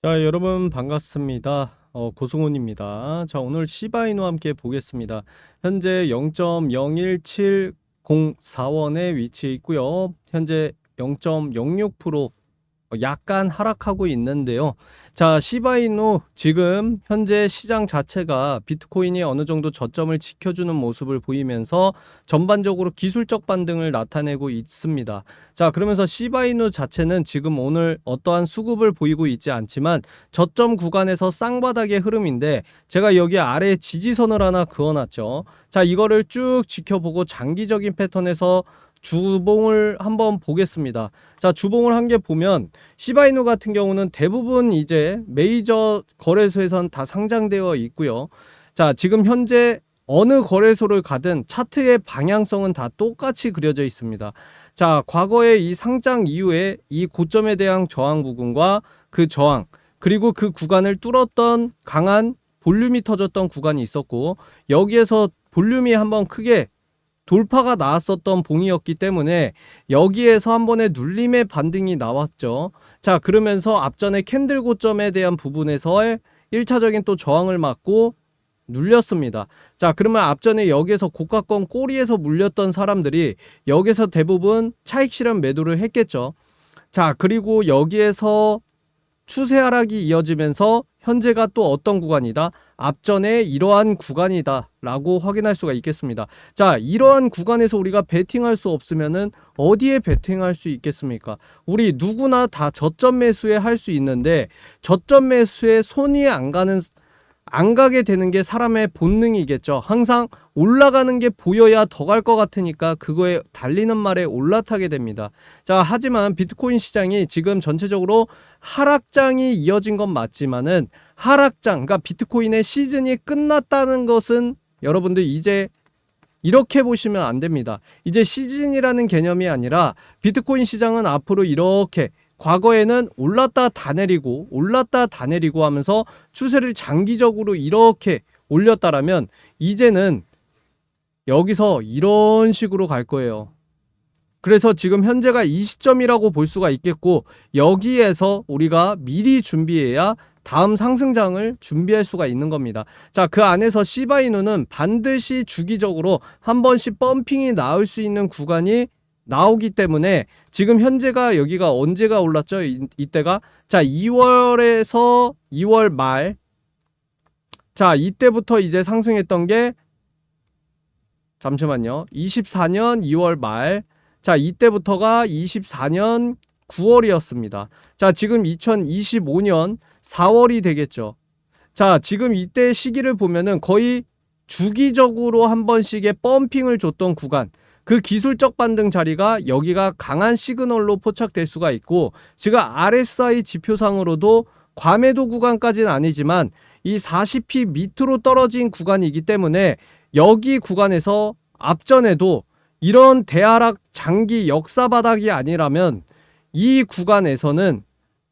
자, 여러분 반갑습니다. 어, 고승훈입니다. 자, 오늘 시바이노 함께 보겠습니다. 현재 0.017041원에 위치해 있고요. 현재 0.06% 약간 하락하고 있는데요. 자, 시바이노 지금 현재 시장 자체가 비트코인이 어느 정도 저점을 지켜주는 모습을 보이면서 전반적으로 기술적 반등을 나타내고 있습니다. 자, 그러면서 시바이누 자체는 지금 오늘 어떠한 수급을 보이고 있지 않지만 저점 구간에서 쌍바닥의 흐름인데 제가 여기 아래에 지지선을 하나 그어놨죠. 자, 이거를 쭉 지켜보고 장기적인 패턴에서 주봉을 한번 보겠습니다. 자, 주봉을 한게 보면 시바이누 같은 경우는 대부분 이제 메이저 거래소에선 다 상장되어 있고요. 자, 지금 현재 어느 거래소를 가든 차트의 방향성은 다 똑같이 그려져 있습니다. 자, 과거에 이 상장 이후에 이 고점에 대한 저항 부분과 그 저항, 그리고 그 구간을 뚫었던 강한 볼륨이 터졌던 구간이 있었고, 여기에서 볼륨이 한번 크게 돌파가 나왔었던 봉이었기 때문에 여기에서 한 번의 눌림의 반등이 나왔죠. 자, 그러면서 앞전에 캔들 고점에 대한 부분에서의 1차적인 또 저항을 맞고 눌렸습니다. 자, 그러면 앞전에 여기에서 고가권 꼬리에서 물렸던 사람들이 여기서 대부분 차익 실현 매도를 했겠죠. 자, 그리고 여기에서 추세 하락이 이어지면서 현재가 또 어떤 구간이다? 앞전에 이러한 구간이다 라고 확인할 수가 있겠습니다. 자, 이러한 구간에서 우리가 베팅할 수 없으면은 어디에 베팅할 수 있겠습니까? 우리 누구나 다 저점 매수에 할 수 있는데 저점 매수에 손이 안 가는 안 가게 되는 게 사람의 본능이겠죠. 항상 올라가는 게 보여야 더 갈 것 같으니까 그거에 달리는 말에 올라타게 됩니다. 자, 하지만 비트코인 시장이 지금 전체적으로 하락장이 이어진 건 맞지만은 하락장, 그러니까 비트코인의 시즌이 끝났다는 것은 여러분들 이제 이렇게 보시면 안 됩니다. 이제 시즌이라는 개념이 아니라 비트코인 시장은 앞으로 이렇게 과거에는 올랐다 다 내리고 올랐다 다 내리고 하면서 추세를 장기적으로 이렇게 올렸다라면 이제는 여기서 이런 식으로 갈 거예요. 그래서 지금 현재가 이 시점이라고 볼 수가 있겠고 여기에서 우리가 미리 준비해야 다음 상승장을 준비할 수가 있는 겁니다. 자, 그 안에서 시바이누는 반드시 주기적으로 한 번씩 펌핑이 나올 수 있는 구간이 나오기 때문에 지금 현재가 여기가 언제가 올랐죠? 이, 이때가 자 2월에서 2월 말. 자 이때부터 이제 상승했던 게 잠시만요. 24년 2월 말. 자 이때부터가 24년 9월이었습니다. 자 지금 2025년 4월이 되겠죠. 자 지금 이때 시기를 보면은 거의 주기적으로 한 번씩의 펌핑을 줬던 구간. 그 기술적 반등 자리가 여기가 강한 시그널로 포착될 수가 있고 지금 RSI 지표상으로도 과매도 구간까지는 아니지만 이 40p 밑으로 떨어진 구간이기 때문에 여기 구간에서 앞전에도 이런 대하락 장기 역사 바닥이 아니라면 이 구간에서는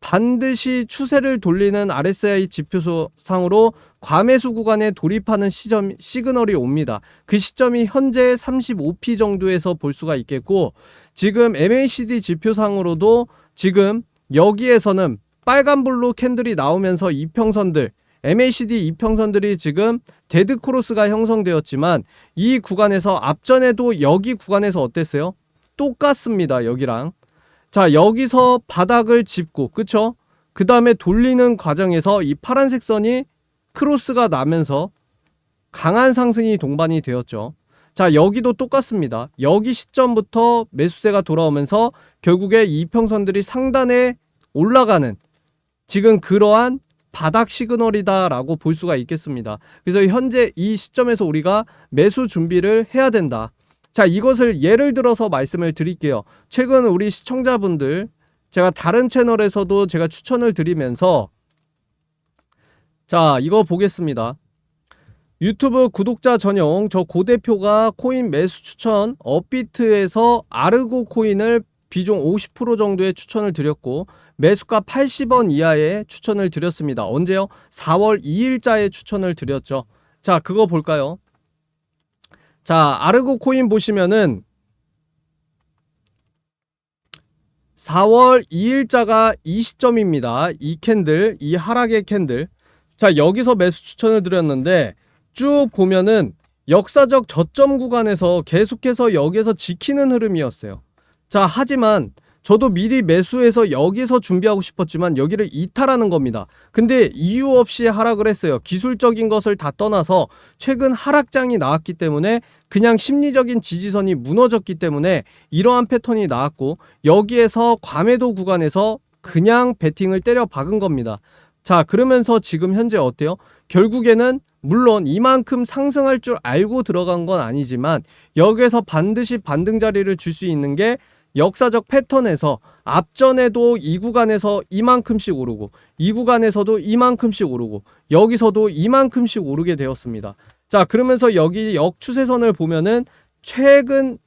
반드시 추세를 돌리는 RSI 지표상으로 과매수 구간에 돌입하는 시점 시그널이 옵니다. 그 시점이 현재 35p 정도에서 볼 수가 있겠고 지금 MACD 지표상으로도 지금 여기에서는 빨간불로 캔들이 나오면서 이평선들 MACD 이평선들이 지금 데드 크로스가 형성되었지만 이 구간에서 앞전에도 여기 구간에서 어땠어요? 똑같습니다. 여기랑 자, 여기서 바닥을 짚고, 그쵸? 그 다음에 돌리는 과정에서 이 파란색 선이 크로스가 나면서 강한 상승이 동반이 되었죠. 자, 여기도 똑같습니다. 여기 시점부터 매수세가 돌아오면서 결국에 이평선들이 상단에 올라가는 지금 그러한 바닥 시그널이다라고 볼 수가 있겠습니다. 그래서 현재 이 시점에서 우리가 매수 준비를 해야 된다. 자, 이것을 예를 들어서 말씀을 드릴게요. 최근 우리 시청자분들, 제가 다른 채널에서도 제가 추천을 드리면서, 자, 이거 보겠습니다. 유튜브 구독자 전용 저 고대표가 코인 매수 추천 업비트에서 아르고 코인을 비중 50% 정도의 추천을 드렸고 매수가 80원 이하의 추천을 드렸습니다. 언제요? 4월 2일자에 추천을 드렸죠. 자, 그거 볼까요? 자, 아르고 코인 보시면은 4월 2일자가 이 시점입니다. 이 캔들, 이 하락의 캔들. 자, 여기서 매수 추천을 드렸는데 쭉 보면은 역사적 저점 구간에서 계속해서 여기에서 지키는 흐름이었어요. 자, 하지만 저도 미리 매수해서 여기서 준비하고 싶었지만 여기를 이탈하는 겁니다. 근데 이유 없이 하락을 했어요. 기술적인 것을 다 떠나서 최근 하락장이 나왔기 때문에 그냥 심리적인 지지선이 무너졌기 때문에 이러한 패턴이 나왔고 여기에서 과매도 구간에서 그냥 베팅을 때려 박은 겁니다. 자, 그러면서 지금 현재 어때요? 결국에는 물론 이만큼 상승할 줄 알고 들어간 건 아니지만 여기에서 반드시 반등 자리를 줄 수 있는 게 역사적 패턴에서 앞전에도 이 구간에서 이만큼씩 오르고 이 구간에서도 이만큼씩 오르고 여기서도 이만큼씩 오르게 되었습니다. 자, 그러면서 여기 역추세선을 보면은 최근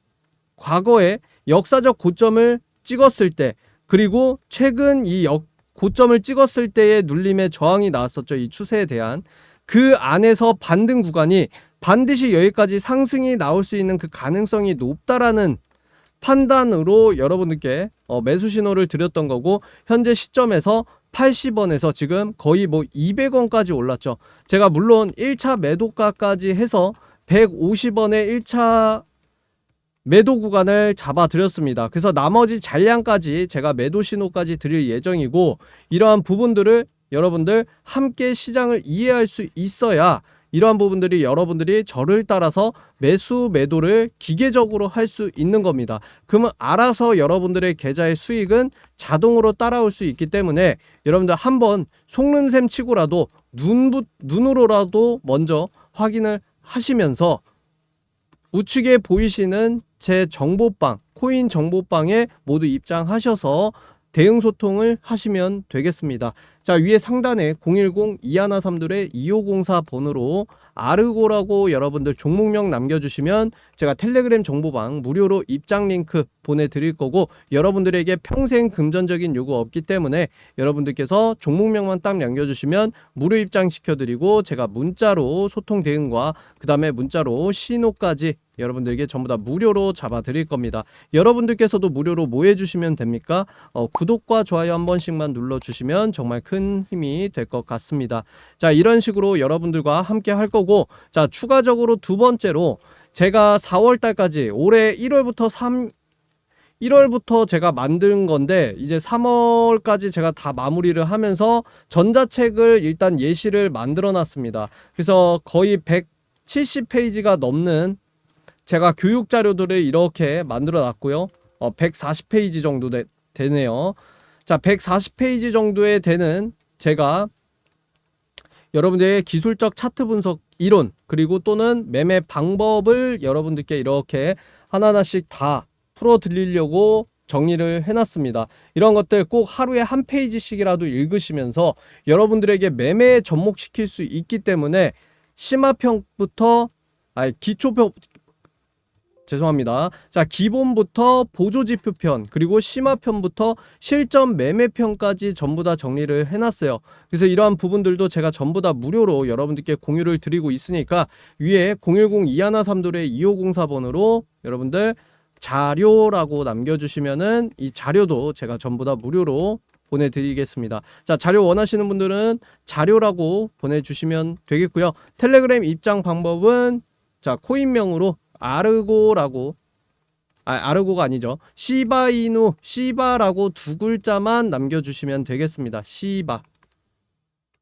과거에 역사적 고점을 찍었을 때 그리고 최근 이 역, 고점을 찍었을 때의 눌림의 저항이 나왔었죠. 이 추세에 대한 그 안에서 반등 구간이 반드시 여기까지 상승이 나올 수 있는 그 가능성이 높다라는 판단으로 여러분들께 어, 매수 신호를 드렸던 거고 현재 시점에서 80원에서 지금 거의 뭐 200원까지 올랐죠. 제가 물론 1차 매도가까지 해서 150원의 1차 매도 구간을 잡아 드렸습니다. 그래서 나머지 잔량까지 제가 매도 신호까지 드릴 예정이고 이러한 부분들을 여러분들 함께 시장을 이해할 수 있어야 이러한 부분들이 여러분들이 저를 따라서 매수 매도를 기계적으로 할 수 있는 겁니다. 그러면 알아서 여러분들의 계좌의 수익은 자동으로 따라올 수 있기 때문에 여러분들 한번 속눈샘 치고라도 눈부, 눈으로라도 먼저 확인을 하시면서 우측에 보이시는 제 정보방, 코인 정보방에 모두 입장하셔서 대응 소통을 하시면 되겠습니다. 자, 위에 상단에 010-2132-2504 번호로 아르고라고 여러분들 종목명 남겨주시면 제가 텔레그램 정보방 무료로 입장 링크 보내드릴 거고 여러분들에게 평생 금전적인 요구 없기 때문에 여러분들께서 종목명만 딱 남겨주시면 무료 입장 시켜드리고 제가 문자로 소통 대응과 그 다음에 문자로 신호까지 여러분들에게 전부 다 무료로 잡아 드릴 겁니다. 여러분들께서도 무료로 뭐 해주시면 됩니까? 어, 구독과 좋아요 한 번씩만 눌러주시면 정말 큰 힘이 될 것 같습니다. 자, 이런 식으로 여러분들과 함께 할 거고, 자, 추가적으로 두 번째로 제가 4월 달까지 올해 1월부터 3, 1월부터 제가 만든 건데 이제 3월까지 제가 다 마무리를 하면서 전자책을 일단 예시를 만들어 놨습니다. 그래서 거의 170페이지가 넘는 제가 교육 자료들을 이렇게 만들어 놨고요. 어, 140페이지 정도 되, 되네요. 자, 140페이지 정도에 되는 제가 여러분들의 기술적 차트 분석 이론 그리고 또는 매매 방법을 여러분들께 이렇게 하나하나씩 다 풀어 드리려고 정리를 해놨습니다. 이런 것들 꼭 하루에 한 페이지씩이라도 읽으시면서 여러분들에게 매매에 접목시킬 수 있기 때문에 심화평부터 아 기초평 죄송합니다. 자, 기본부터 보조지표편, 그리고 심화편부터 실전 매매편까지 전부 다 정리를 해놨어요. 그래서 이러한 부분들도 제가 전부 다 무료로 여러분들께 공유를 드리고 있으니까 위에 010-2133-2504번으로 여러분들 자료라고 남겨주시면은 이 자료도 제가 전부 다 무료로 보내드리겠습니다. 자, 자료 원하시는 분들은 자료라고 보내주시면 되겠고요. 텔레그램 입장 방법은 자, 코인명으로 아르고라고 아, 아르고가 아니죠. 시바이누, 시바라고 두 글자만 남겨주시면 되겠습니다. 시바.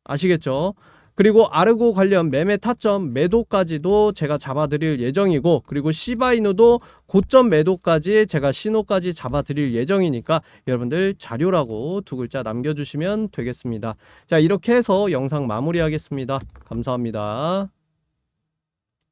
아시겠죠? 그리고 아르고 관련 매매 타점 매도까지도 제가 잡아드릴 예정이고 그리고 시바이누도 고점 매도까지 제가 신호까지 잡아드릴 예정이니까 여러분들 자료라고 두 글자 남겨주시면 되겠습니다. 자 이렇게 해서 영상 마무리하겠습니다. 감사합니다.